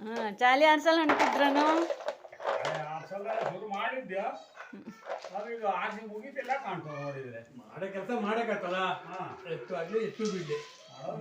ಹಾ ಚಾಲಿ ಆಡ್ಸಲ್ಲ ಅಂತಿದ್ರನು ಆ ಸಲ ಶುರು ಮಾಡಿದ್ಯಾ ಅದು ಈಗ ಆಸೆ ಮುಗಿತಿಲ್ಲ ಕಾಣ್ತದೆ ನೋಡಿದ್ರೆ ಮಾಡೋ ಕೆಲಸ ಮಾಡಕತ್ತಲ್ಲ ಹಾ ಎಷ್ಟು ಆಗಲಿ ಎಷ್ಟು ಬಿಡ್ಲಿ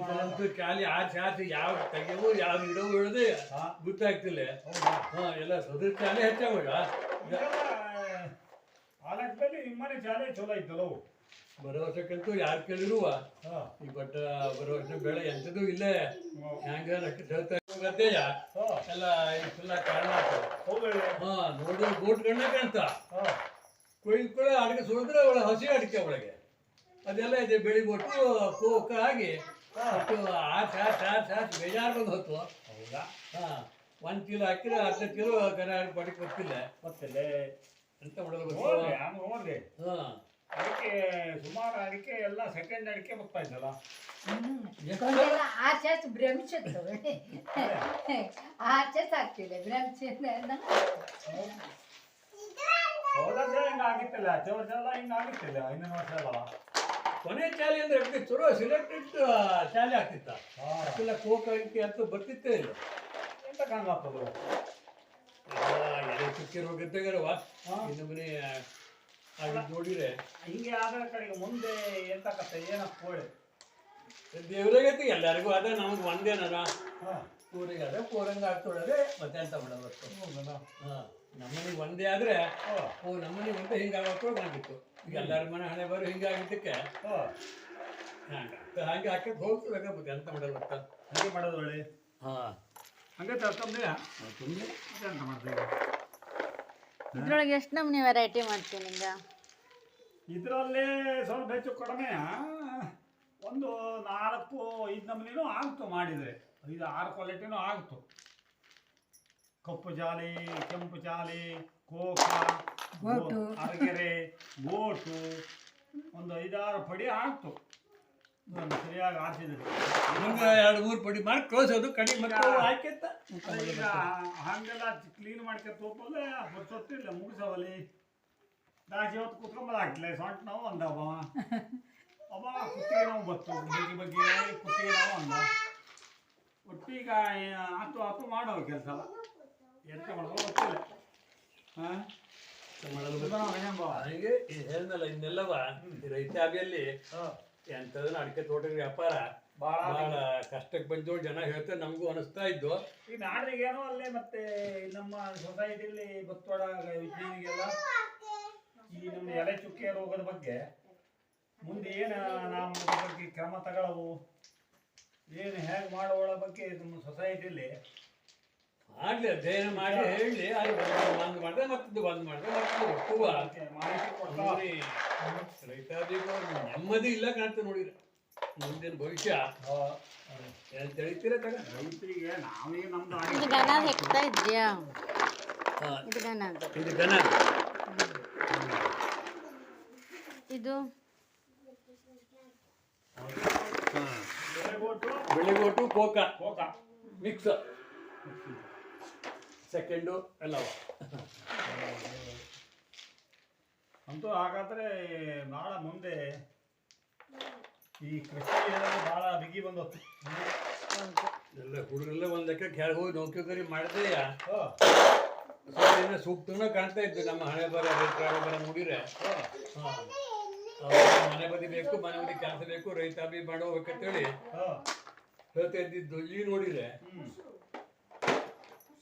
ಮಾಡೋದು ಈ ಖಾಲಿ ಆಚೆ ಆಚೆ ಯಾವ ತೆಗೆವು ಯಾವ ಇಡವು ಹೇಳದೆ ಗೊತ್ತಾಗ್ತಿಲ್ಲ ಹೌದಾ ಹಾ ಎಲ್ಲ ಸದ್ರ ಚಾಲೆ ಹೆಚ್ಚಾಗ ನಿಮ್ಮನೆ ಶಾಲೆ ಚಲೋ ಐತಲ್ಲವು ಬರೋ ವರ್ಷಕ್ಕಂತೂ ಯಾರು ಕೇಳಿರುವ ಈ ಬಟ್ ಬರೋ ವರ್ಷ ಬೆಳೆ ಎಂಥದ್ದು ಇಲ್ಲೇ. ಹ್ಯಾಂಗ ಗದ್ದೆಯ ಹಾ. ಎಲ್ಲ ಇಷ್ಟೆಲ್ಲ ಕಾರಣ ಹಾ ನೋಡು ಬೋಟ್ ಗಣ್ಣ ಕಾಣ್ತ ಕೊಯ್ದು ಕೂಡ ಅಡಿಕೆ ಸುಳಿದ್ರೆ ಒಳ ಹಸಿ ಅಡಿಕೆ ಒಳಗೆ ಅದೆಲ್ಲ ಇದೆ ಬೆಳಿಗೊಟ್ಟು ಕೋಕ ಆಗಿ ಒಟ್ಟು ಆಚೆ ಆಚೆ ಆಚೆ ಆಚೆ ಬೇಜಾರು ಬಂದು ಹೊತ್ತು ಹೌದಾ? ಹಾ ಒಂದ್ ಕಿಲೋ ಹಾಕಿದ್ರೆ ಅರ್ಧ ಕಿಲೋ ಕರೆ ಬಡಿಗೆ ಗೊತ್ತಿಲ್ಲ. ಗೊತ್ತಿಲ್ಲ ಅಂತ ಮಾಡೋದು ಹಾ. ಅಡಿಕೆ ಸುಮಾರು ಅಡಿಕೆ ಎಲ್ಲ ಸೆಕೆಂಡ್ ಅಡಿಕೆ ಬರ್ತಾ ಇದ್ದಲ್ಲ. ಕೊಂಡೆಲ್ಲ ಭ್ರಮಿಸಿತ್ತು ಭ್ರಮಿಸಿದ ಹೋದ ವರ್ಷ ಎಲ್ಲ ಹಿಂದಿನ ಎಲ್ಲ ಕೊನೆ ಚಾಲಿ ಅಂದ್ರೆ ಅದಕ್ಕೆ ಚಲೋ ಸಿಲೆಕ್ಟೆಡ್ ಚಾಲಿ ಆಗ್ತಿತ್ತ. ಇಲ್ಲ ಕೋಕ ಅಂತ ಬರ್ತಿತ್ತೇ ಇಲ್ಲ. ಎಂತ ಕಾಣತ್ತದು ಎಲ್ಲ ಎಲೆ ಚುಕ್ಕಿ ರೋಗದ್ದಾಗರವ ಹಾ. ಇನ್ನು ಮನೆ ಆಗಿದ್ದು ನೋಡಿದ್ರೆ ಹಿಂಗೆ ಆದ ಕಡೆಗೆ ಮುಂದೆ ಎಂತ ಕತೆ ಏನಪ್ಪ ಕೋಳಿ ದೇವ್ರಾಗೈತಿ ಎಲ್ಲರಿಗೂ ಅದ ನಮಗೆ ಒಂದೇನರ ಹಾ. ಊರಿಗೆ ಅದ ಪೂರಂಗ ಆಗ್ತೊಳಗೆ ಮತ್ತೆ ಅಂತ ಮಾಡೋದು ಹಾಂ. ನಮ್ಮನಿಗೆ ಒಂದೇ ಆದ್ರೆ ಓ ನಮ್ಮನಿಗೆ ಒಂದೇ ಹಿಂಗಾಗೋದು ಆಗಿತ್ತು ಈಗ ಎಲ್ಲರ ಮನೆ ಹಣೆ ಬರೋ ಹಿಂಗಾಗಿದ್ದಕ್ಕೆ ಹಾ. ಹಂಗೆ ಹಾಗೆ ಹಾಕಿ ಹೋಗ್ಬೇಕಾಗ್ಬೋದು ಎಂತ ಮಾಡಲ್ಲ ಅಂತ ಹಂಗೆ ಮಾಡೋದು ಒಳ್ಳೆ? ಹಾಂ. ಹಂಗೆ ತರ್ಕೊಂಡ್ರೆ ಮತ್ತೆ ಅಂತ ಮಾಡ್ತೀವಿ ಇದ್ರೊಳಗೆ ಎಷ್ಟು ನಮ್ನಿ ವೆರೈಟಿ ಮಾಡ್ತೀನಿ ನಿಮ್ಗೆ ಇದರಲ್ಲೇ ಸ್ವಲ್ಪ ಹೆಚ್ಚು ಕಡಿಮೆ ಒಂದು ನಾಲ್ಕು ಐದು ನಮೂನಿನೂ ಆಗ್ತು ಮಾಡಿದರೆ. ಐದು ಆರು ಕ್ವಾಲಿಟಿನೂ ಆಗ್ತು. ಕಪ್ಪು ಜಾಲಿ ಕೆಂಪು ಜಾಲಿ ಕೋಕಾ ಗೋಟು. ಅರಗೆರೆ ಗೋಟು ಒಂದು ಐದಾರು ಪಡಿ ಆಗ್ತು. ಸರಿಯಾಗಿ ಆರಿಸಿದ್ರು ಹಿಂಗ ಎರಡು ಮೂರು ಪಡಿ ಮಾಡಿ ಕಳ್ಸೋದು ಕಡಿಮೆ ಮಕ್ಕಳು ಹಾಕಿತ್ತ ಈಗ ಹಂಗೆಲ್ಲ ಕ್ಲೀನ್ ಮಾಡ್ಕೊಂಡು ತೋಪಲ್ಲೇ ಬರ್ಸೊತ್ತಿಲ್ಲ ಮುಗಿಸವಲ್ಲಿ. ದಾಸಿ ಹೊತ್ತು ಕುತ್ಕೊಂಬಲ್ಲ ಹಾಕ್ಲೆ ಸೊಂಟ ನಾವು ಅಂದ ಅವ ಅವ ಕುತ್ತಿಗೆ ನಾವು ಬತ್ತು ಬಗ್ಗೆ ಬಗ್ಗೆ ಕುತ್ತಿಗೆ ನಾವು ಅಂದ ಒಟ್ಟೀಗ ಆತು ಆತು ಮಾಡೋ ಕೆಲಸ. ಎಂತ ಮಾಡೋದು ಗೊತ್ತಿಲ್ಲ. ಹಾಂ? ಈ ಹೇಳ್ದಲ್ಲ ಇನ್ನೆಲ್ಲವ? ಈ ರೈತ ಅಭಿಯಲ್ಲಿ ಎಂಥದನ್ನ ಅಡಿಕೆ ತೋಟದ ವ್ಯಾಪಾರ ಭಾಳ ಬಹಳ ಕಷ್ಟಕ್ಕೆ ಬಂದು ಜನ ಹೇಳ್ತಾರೆ ನಮಗೂ ಅನಿಸ್ತಾ ಇದ್ದು. ಈ ನಾಡಿಗೇನೋ ಅಲ್ಲೇ ಮತ್ತೆ ನಮ್ಮ ಸೊಸೈಟಿಲಿ ಬತ್ತೋಡ ವಿಜ್ಞಾನಿಗೆಲ್ಲ ಈ ನಮ್ಮ ಎಲೆ ಚುಕ್ಕೆ ರೋಗದ ಬಗ್ಗೆ ಮುಂದೆ ಏನು ನಮ್ಮ ಬಗ್ಗೆ ಕ್ರಮ ತಗೊಳ್ಳವು ಏನು ಹೇಗೆ ಮಾಡೋಳ ಬಗ್ಗೆ ನಮ್ಮ ಸೊಸೈಟಿಲಿ ಆಗ್ಲಿ ಅಧ್ಯಯನ ಮಾಡಿ ಹೇಳಿ ಅಲ್ಲಿ ಬಂದ್ ಮಾಡಿದ್ರೆ ಮತ್ತೊಂದು ಬಂದ್ ಮಾಡಿದ್ರೆ ಮತ್ತೊಂದು ಒಪ್ಪುವ. ರೈತಾದಿಗಳು ನೆಮ್ಮದಿ ಇಲ್ಲ ಕಾಣ್ತದೆ ನೋಡಿದ್ರೆ. ಮುಂದಿನ ಭವಿಷ್ಯ. ಹೇಳ್ತೀರ ತಿಳಿತೀರ ತಗ? ರೈತರಿಗೆ ನಾವೇ ನಮ್ದು ಇದು ದನ ಹೆಕ್ತಾ ಇದ್ಯಾ? ಇದು ಇದು ಬೆಳೆಗೋಟು ಬೆಳಿಗೋಟು ಕೋಕ ಕೋಕ ಮಿಕ್ಸ್ ಸೆಕೆಂಡು ಎಲ್ಲ ಅಂತೂ ಹಾಗಾದ್ರೆ ಭಾಳ ಮುಂದೆ ಈ ಕೃಷಿ ಭಾಳ ಬಿಗಿ ಬಂದ ಎಲ್ಲ ಹುಡುಗರೆಲ್ಲ ಒಂದ್ ಲೆಕ್ಕ ಕೆಳಗೆ ಹೋಗಿ ನೌಕರಿ ಏನೋ ಸೂಕ್ತನ ಕಾಣ್ತಾ ಇದ್ವಿ ನಮ್ಮ ಹಣೆ ಬರ ರೈತರ ಬರ ನೋಡಿದ್ರೆ ಮನೆ ಬದಿ ಬೇಕು ಮನೆ ಬದಿ ಕೆಲಸ ಬೇಕು ರೈತ ಬಿ ಮಾಡೋಬೇಕಂತೇಳಿ ಹೇಳಿ ಹೇಳ್ತಾ ಇದ್ದಿದ್ದು. ಈ ನೋಡಿದ್ರೆ